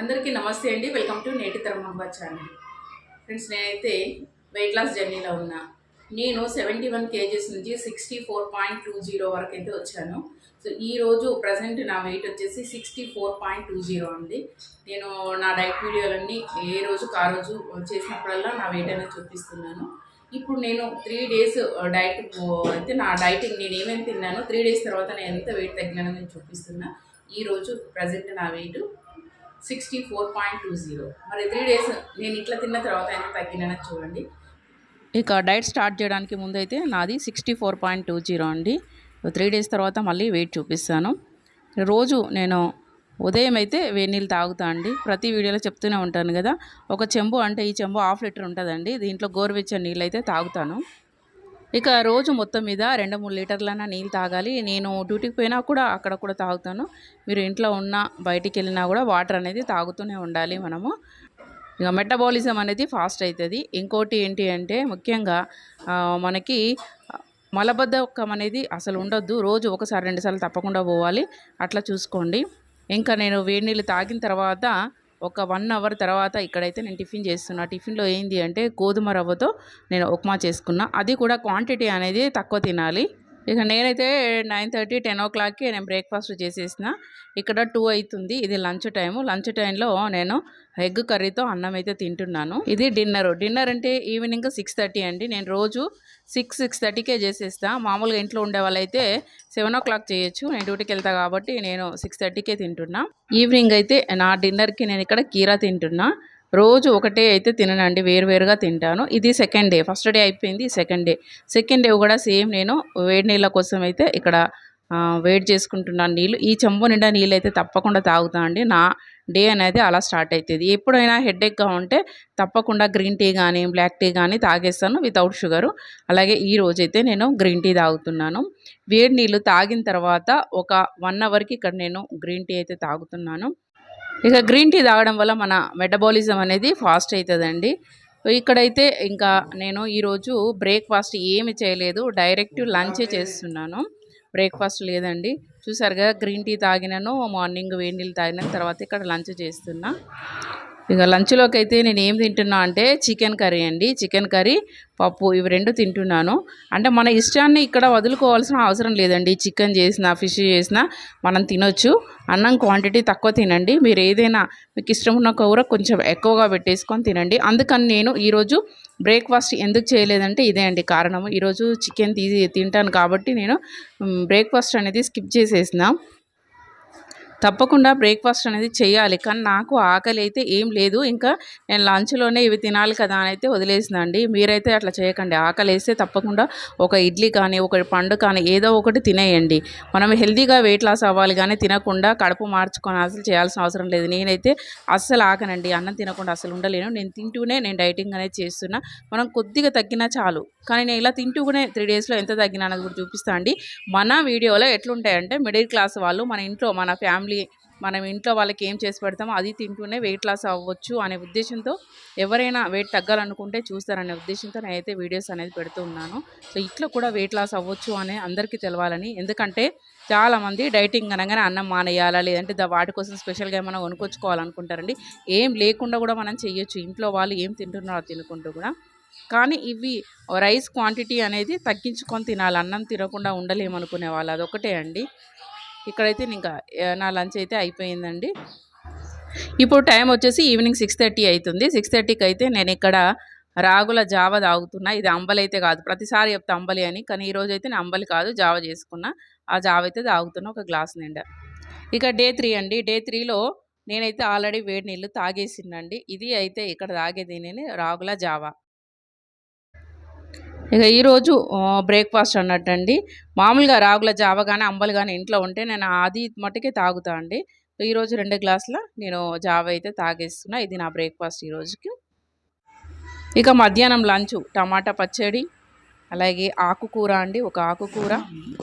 అందరికీ నమస్తే అండి. వెల్కమ్ టు నేటి తరమబ్బా ఛానల్ ఫ్రెండ్స్ నేనైతే వెయిట్ లాస్ జర్నీలో ఉన్నా. నేను సెవెంటీ వన్ కేజీస్ నుంచి sixty four point two zero వరకు అయితే వచ్చాను. సో ఈ రోజు ప్రజెంట్ నా వెయిట్ వచ్చేసి sixty four point two zero ఉంది నేను నా డైట్ వీడియోలన్నీ ఏ రోజు ఆ రోజు చేసినప్పుడల్లా నా వెయిట్ అనేది చూపిస్తున్నాను. ఇప్పుడు నేను త్రీ డేస్ డైట్ అయితే నా డైటింగ్ నేను ఏమేమి తిన్నాను త్రీ డేస్ తర్వాత నేను ఎంత వెయిట్ తగ్గినానో నేను చూపిస్తున్నా. ఈ రోజు ప్రజెంట్ నా weight sixty four point two zero మరి త్రీ డేస్ నేను ఇట్లా తిన్న తర్వాత ఎంత తగ్గినా చూడండి. ఇక డైట్ స్టార్ట్ చేయడానికి ముందు అయితే నాది sixty four point two zero అండి త్రీ డేస్ తర్వాత మళ్ళీ వెయిట్ చూపిస్తాను. రోజు నేను ఉదయం అయితే వేడి నీళ్ళు తాగుతా అండి. ప్రతి వీడియోలో చెప్తూనే ఉంటాను కదా. ఒక చెంబు అంటే ఈ చెంబు హాఫ్ లీటర్ ఉంటుందండి. దీంట్లో గోరువెచ్చని నీళ్ళు అయితే తాగుతాను. ఇక రోజు మొత్తం మీద రెండు మూడు లీటర్లైనా నీళ్ళు తాగాలి. నేను డ్యూటీకి పోయినా కూడా అక్కడ కూడా తాగుతాను. మీరు ఇంట్లో ఉన్నా బయటికి వెళ్ళినా కూడా వాటర్ అనేది తాగుతూనే ఉండాలి మనము. ఇక మెటబాలిజం అనేది ఫాస్ట్ అవుతుంది ఇంకోటి ఏంటి అంటే ముఖ్యంగా మనకి మలబద్ధకం అనేది అసలు ఉండొద్దు. రోజు ఒకసారి రెండుసార్లు తప్పకుండా పోవాలి. అట్లా చూసుకోండి. ఇంకా నేను వేడి నీళ్ళు తాగిన తర్వాత ఒక వన్ అవర్ తర్వాత ఇక్కడైతే నేను టిఫిన్ చేస్తున్నా. టిఫిన్లో ఏంది అంటే గోధుమ రవ్వతో నేను ఉప్మా చేసుకున్నా. అది కూడా క్వాంటిటీ అనేది తక్కువ తినాలి. ఇక నేనైతే నైన్ థర్టీ టెన్ ఓ క్లాక్కి నేను బ్రేక్ఫాస్ట్ చేసేసిన. ఇక్కడ టూ అవుతుంది ఇది లంచ్ టైము. లంచ్ టైంలో నేను ఎగ్ కర్రీతో అన్నం అయితే తింటున్నాను. ఇది డిన్నర్. డిన్నర్ అంటే ఈవినింగ్ సిక్స్ థర్టీ అండి. నేను రోజు సిక్స్ సిక్స్ థర్టీకే చేసేస్తా. మామూలుగా ఇంట్లో ఉండే వాళ్ళైతే సెవెన్ ఓ క్లాక్ చేయొచ్చు. నేను డ్యూటీకి వెళ్తా కాబట్టి నేను సిక్స్ థర్టీకే తింటున్నా. ఈవినింగ్ అయితే నా డిన్నర్కి నేను ఇక్కడ కీరా తింటున్నా. రోజు ఒకటే అయితే తిననండి వేరువేరుగా తింటాను. ఇది సెకండ్ డే ఫస్ట్ డే అయిపోయింది సెకండ్ డే సెకండ్ డే కూడా సేమ్ నేను వేడి నీళ్ళ కోసం అయితే ఇక్కడ వెయిట్ చేసుకుంటున్నాను నీళ్ళు. ఈ చెంబు నిండా నీళ్ళు అయితే తప్పకుండా తాగుతా అండి. నా డే అనేది అలా స్టార్ట్ అవుతుంది ఎప్పుడైనా హెడేక్గా ఉంటే తప్పకుండా గ్రీన్ టీ కానీ బ్లాక్ టీ కానీ తాగేస్తాను వితౌట్ షుగరు అలాగే ఈ రోజైతే నేను గ్రీన్ టీ తాగుతున్నాను. వేడి నీళ్ళు తాగిన తర్వాత ఒక వన్ అవర్కి ఇక్కడ నేను గ్రీన్ టీ అయితే తాగుతున్నాను. ఇక గ్రీన్ టీ తాగడం వల్ల మన మెటబాలిజం అనేది ఫాస్ట్ అవుతుందండి. ఇక్కడైతే ఇంకా నేను ఈరోజు బ్రేక్ఫాస్ట్ ఏమి చేయలేదు డైరెక్ట్ లంచే చేస్తున్నాను. బ్రేక్ఫాస్ట్ లేదండి. చూసారుగా గ్రీన్ టీ తాగినాను మార్నింగ్ వేడి నీళ్ళు తాగిన తర్వాత ఇక్కడ లంచ్ చేస్తున్నా. ఇక లంచ్లోకి అయితే నేను ఏం తింటున్నా అంటే చికెన్ కర్రీ అండి. చికెన్ కర్రీ పప్పు ఇవి రెండు తింటున్నాను. అంటే మన ఇష్టాన్ని ఇక్కడ వదులుకోవాల్సిన అవసరం లేదండి. చికెన్ చేసినా ఫిష్ చేసినా మనం తినొచ్చు. అన్నం క్వాంటిటీ తక్కువ తినండి. మీరు ఏదైనా మీకు ఇష్టం ఉన్న కూర కొంచెం ఎక్కువగా పెట్టేసుకొని తినండి. అందుకని నేను ఈరోజు బ్రేక్ఫాస్ట్ ఎందుకు చేయలేదంటే ఇదే అండి కారణం ఈరోజు చికెన్ తీసి తింటాను కాబట్టి నేను బ్రేక్ఫాస్ట్ అనేది స్కిప్ చేసేసిన. తప్పకుండా బ్రేక్ఫాస్ట్ అనేది చేయాలి. కానీ నాకు ఆకలి అయితే ఏం లేదు. ఇంకా నేను లంచ్లోనే ఇవి తినాలి కదా అని అయితే వదిలేసిందండి మీరైతే అట్లా చేయకండి. ఆకలి వేస్తే తప్పకుండా ఒక ఇడ్లీ కానీ ఒక పండు కానీ ఏదో ఒకటి తినేయండి. మనం హెల్తీగా వెయిట్ లాస్ అవ్వాలి కానీ తినకుండా కడుపు మార్చుకొని అసలు చేయాల్సిన అవసరం లేదు. నేనైతే అస్సలు ఆకనండి. అన్నం తినకుండా అసలు ఉండలేను. నేను తింటూనే నేను డైటింగ్ అనేది చేస్తున్నా. మనం కొద్దిగా తగ్గినా చాలు. కానీ నేను ఇలా తింటూనే త్రీ డేస్లో ఎంత తగ్గినా అనేది కూడా చూపిస్తా అండి. మన వీడియోలో ఎట్లుంటాయంటే మిడిల్ క్లాస్ వాళ్ళు మన ఇంట్లో మన ఫ్యామిలీ మనం ఇంట్లో వాళ్ళకి ఏం చేసి పెడతామో అది తింటూనే వెయిట్ లాస్ అవ్వచ్చు అనే ఉద్దేశంతో ఎవరైనా వెయిట్ తగ్గాలనుకుంటే చూస్తారనే ఉద్దేశంతో నేనైతే వీడియోస్ అనేది పెడుతూ ఉన్నాను. సో ఇట్లా కూడా వెయిట్ లాస్ అవ్వచ్చు అని అందరికీ తెలవాలని. ఎందుకంటే చాలామంది డైటింగ్ అనగానే అన్నం మానేయాలా లేదంటే దా- వాటి కోసం స్పెషల్గా ఏమైనా కొనుక్కొచ్చుకోవాలనుకుంటారండి. ఏం లేకుండా కూడా మనం చేయొచ్చు. ఇంట్లో వాళ్ళు ఏం తింటున్నారో తినుకుంటూ కూడా. కానీ ఇవి రైస్ క్వాంటిటీ అనేది తగ్గించుకొని తినాలి. అన్నం తినకుండా ఉండలేమనుకునే వాళ్ళు. అదొకటే అండి. ఇక్కడైతే ఇంకా నా లంచ్ అయితే అయిపోయిందండి. ఇప్పుడు టైం వచ్చేసి ఈవినింగ్ సిక్స్ థర్టీ అవుతుంది. సిక్స్ థర్టీకి అయితే నేను ఇక్కడ రాగుల జావ తాగుతున్నా. ఇది అంబలి అయితే కాదు. ప్రతిసారి చెప్తా అంబలి అని కానీ ఈరోజు అయితే నేను అంబలి కాదు జావ చేసుకున్నా. ఆ జావ అయితే తాగుతున్నా ఒక గ్లాస్ నిండా. ఇక డే త్రీ అండి. డే త్రీలో నేనైతే ఆల్రెడీ వేడి నీళ్ళు తాగేసిందండి ఇది అయితే ఇక్కడ తాగేది నేను రాగుల జావా. ఇక ఈరోజు బ్రేక్ఫాస్ట్ అన్నట్టండి. మామూలుగా రాగుల జావ కానీ అంబలు కానీ ఇంట్లో ఉంటే నేను అది మట్టుకే తాగుతా అండి. ఈరోజు రెండు గ్లాసుల నేను జావ అయితే తాగేస్తున్నా. ఇది నా బ్రేక్ఫాస్ట్ ఈరోజుకి ఇక మధ్యాహ్నం లంచ్ టమాటా పచ్చడి అలాగే ఆకుకూర అండి. ఒక ఆకుకూర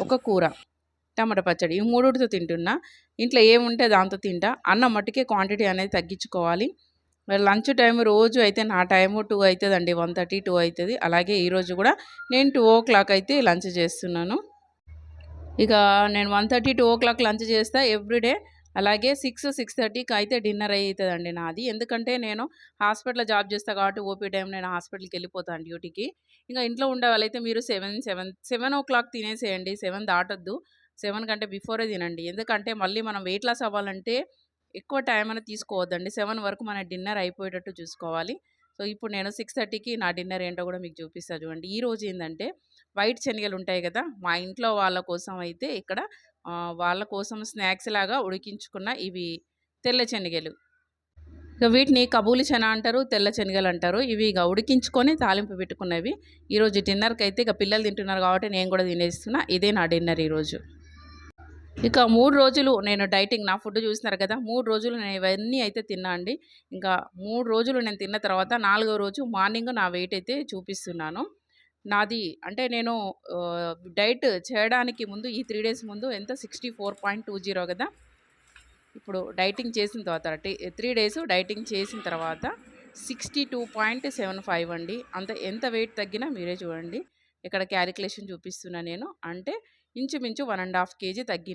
ఒక కూర టమాటా పచ్చడి. ఈ మూడుతో తింటున్నా. ఇంట్లో ఏముంటే దాంతో తింటా. అన్నం మట్టుకే క్వాంటిటీ అనేది తగ్గించుకోవాలి. మరి లంచ్ టైం రోజు అయితే నా టైము టూ అవుతుందండి వన్ థర్టీ టూ అవుతుంది అలాగే ఈరోజు కూడా నేను టూ ఓ క్లాక్ అయితే లంచ్ చేస్తున్నాను. ఇక నేను one thirty two o'clock lunch చేస్తా ఎవ్రీడే అలాగే సిక్స్ సిక్స్ థర్టీకి అయితే డిన్నర్ అవుతుందండి నాది. ఎందుకంటే నేను హాస్పిటల్లో జాబ్ చేస్తా కాబట్టి ఓపీ టైం నేను హాస్పిటల్కి వెళ్ళిపోతాను డ్యూటీకి. ఇంకా ఇంట్లో ఉండే వాళ్ళైతే మీరు seven seven seven o'clock తినేసేయండి సెవెన్ దాటొద్దు. సెవెన్ కంటే బిఫోరే తినండి. ఎందుకంటే మళ్ళీ మనం వెయిట్ లాస్ అవ్వాలంటే ఎక్కువ టైం అనేది తీసుకోవద్దండి. సెవెన్ వరకు మన డిన్నర్ అయిపోయేటట్టు చూసుకోవాలి. సో ఇప్పుడు నేను సిక్స్ థర్టీకి నా డిన్నర్ ఏంటో కూడా మీకు చూపిస్తాను చూడండి. ఈ రోజు ఏంటంటే వైట్ శనగలు ఉంటాయి కదా మా ఇంట్లో వాళ్ళ కోసం అయితే ఇక్కడ వాళ్ళ కోసం స్నాక్స్ లాగా ఉడికించుకున్న ఇవి తెల్ల శనగలు. ఇక వీటిని కబూలి శన అంటారు తెల్ల శనగలు అంటారు. ఇవి ఇక ఉడికించుకొని తాలింపు పెట్టుకున్నవి. ఈరోజు డిన్నర్కి అయితే ఇక పిల్లలు తింటున్నారు కాబట్టి నేను కూడా తినేస్తున్నా. ఇదే నా డిన్నర్ ఈరోజు ఇక మూడు రోజులు నేను డైటింగ్ నా ఫుడ్ చూసినారు కదా మూడు రోజులు నేను ఇవన్నీ అయితే తిన్నా అండి. ఇంకా మూడు రోజులు నేను తిన్న తర్వాత నాలుగో రోజు మార్నింగ్ నా వెయిట్ అయితే చూపిస్తున్నాను. నాది అంటే నేను డైట్ చేయడానికి ముందు ఈ త్రీ డేస్ ముందు ఎంత? Sixty four point two zero కదా. ఇప్పుడు డైటింగ్ చేసిన తర్వాత త్రీ డేస్ డైటింగ్ చేసిన తర్వాత sixty two point seven five అండి. అంత ఎంత వెయిట్ తగ్గినా మీరే చూడండి. ఇక్కడ క్యాలిక్యులేషన్ చూపిస్తున్నా నేను. అంటే ఇంచుమించు వన్ అండ్ హాఫ్ కేజీ తగ్గింది